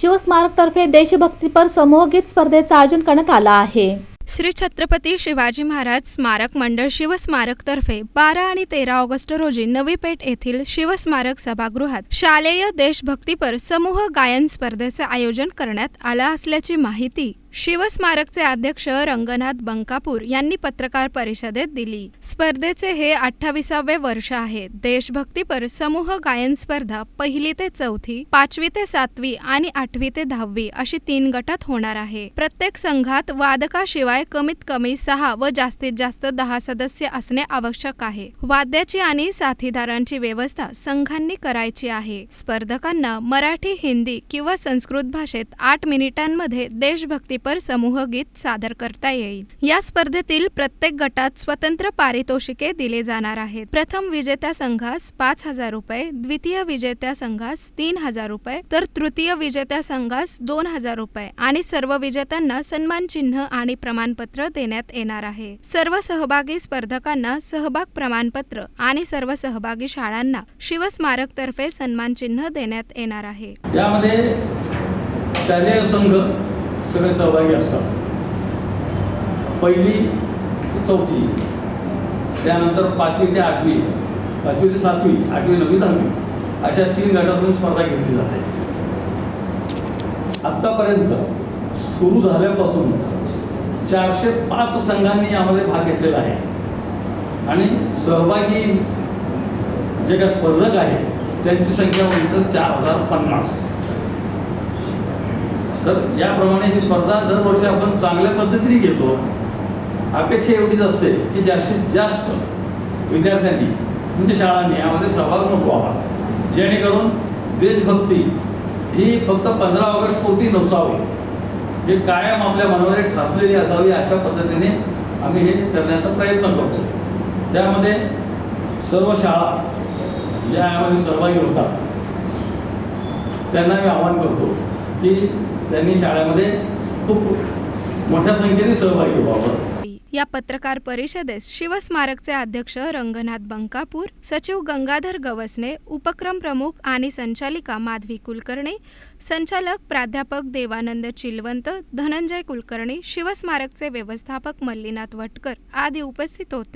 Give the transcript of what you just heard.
शिवस्मारकतर्फे देशभक्तीपर समूहगीत स्पर्धेचं आयोजन करण्यात आलं आहे. श्री छत्रपती शिवाजी महाराज स्मारक मंडळ शिवस्मारकतर्फे बारा आणि तेरा ऑगस्ट रोजी नवी पेठ येथील शिवस्मारक सभागृहात शालेय देशभक्तीपर समूह गायन स्पर्धेचे आयोजन करण्यात आलं असल्याची माहिती शिवस्मारकचे अध्यक्ष रंगनाथ बंकापूर यांनी पत्रकार परिषदेत दिली. स्पर्धेचे हे अठ्ठावीसावे वर्ष आहे. देशभक्तीपर समूह गायन स्पर्धा पहिली ते चौथी पाचवी ते सातवी आणि आठवी ते दहावी अशी तीन गटात होणार आहे. प्रत्येक संघात वादकाशिवाय कमीत कमी सहा व जास्तीत जास्त दहा सदस्य असणे आवश्यक आहे. वाद्याची आणि साथीदारांची व्यवस्था संघांनी करायची आहे. स्पर्धकांना मराठी हिंदी किंवा संस्कृत भाषेत आठ मिनिटांमध्ये देशभक्ती समूह गीत सादर करता येईल. या स्पर्धेतील प्रत्येक गटात स्वतंत्र पारितोषिके दिले जाणार आहेत. प्रथम विजेत्या संघास पाच हजार रुपये द्वितीय विजेत्या संघास तीन हजार रुपये तर तृतीय विजेत्या संघास दोन हजार रुपये आणि सर्व विजेत्यांना सन्मान चिन्ह आणि प्रमाणपत्र देण्यात येणार आहे. सर्व सहभागी स्पर्धकांना सहभाग प्रमाणपत्र आणि सर्व सहभागी शाळांना शिवस्मारकतर्फे सन्मान चिन्ह देण्यात येणार आहे. यामध्ये शालेय संघ सगळे सहभागी असतात. पहिली ते चौथी त्यानंतर पाचवी ते आठवी पाचवी ते सातवी आठवी नववी दहावी अशा तीन गटातून स्पर्धा घेतली जाते. आत्तापर्यंत सुरू झाल्यापासून चारशे पाच संघांनी यामध्ये भाग घेतलेला आहे. आणि सहभागी जे काही स्पर्धक आहेत त्यांची संख्या म्हणजे चार हजार पन्नास. तर याप्रमाणे ही स्पर्धा दरवर्षी आपण चांगल्या पद्धतीने घेतो. अपेक्षा एवढीच असते की जास्तीत जास्त विद्यार्थ्यांनी म्हणजे शाळांनी यामध्ये सहभाग नोंदवावा जेणेकरून देशभक्ती ही फक्त पंधरा ऑगस्ट पुरती नसावी. हे कायम आपल्या मनामध्ये ठासलेली असावी अशा पद्धतीने आम्ही हे करण्याचा प्रयत्न करतो. त्यामध्ये सर्व शाळा ज्या यामध्ये सहभागी होतात त्यांना मी आवाहन करतो. की त्यांनी शाळेमध्ये खूप मोठ्या संख्येने सहभागी व्हावं. या पत्रकार परिषदेस शिवस्मारकचे अध्यक्ष रंगनाथ बंकापूर सचिव गंगाधर गवसने उपक्रम प्रमुख आणि संचालिका माधवी कुलकर्णी संचालक प्राध्यापक देवानंद चिलवंत धनंजय कुलकर्णी शिवस्मारकचे व्यवस्थापक मल्लीनाथ वटकर आदी उपस्थित होते.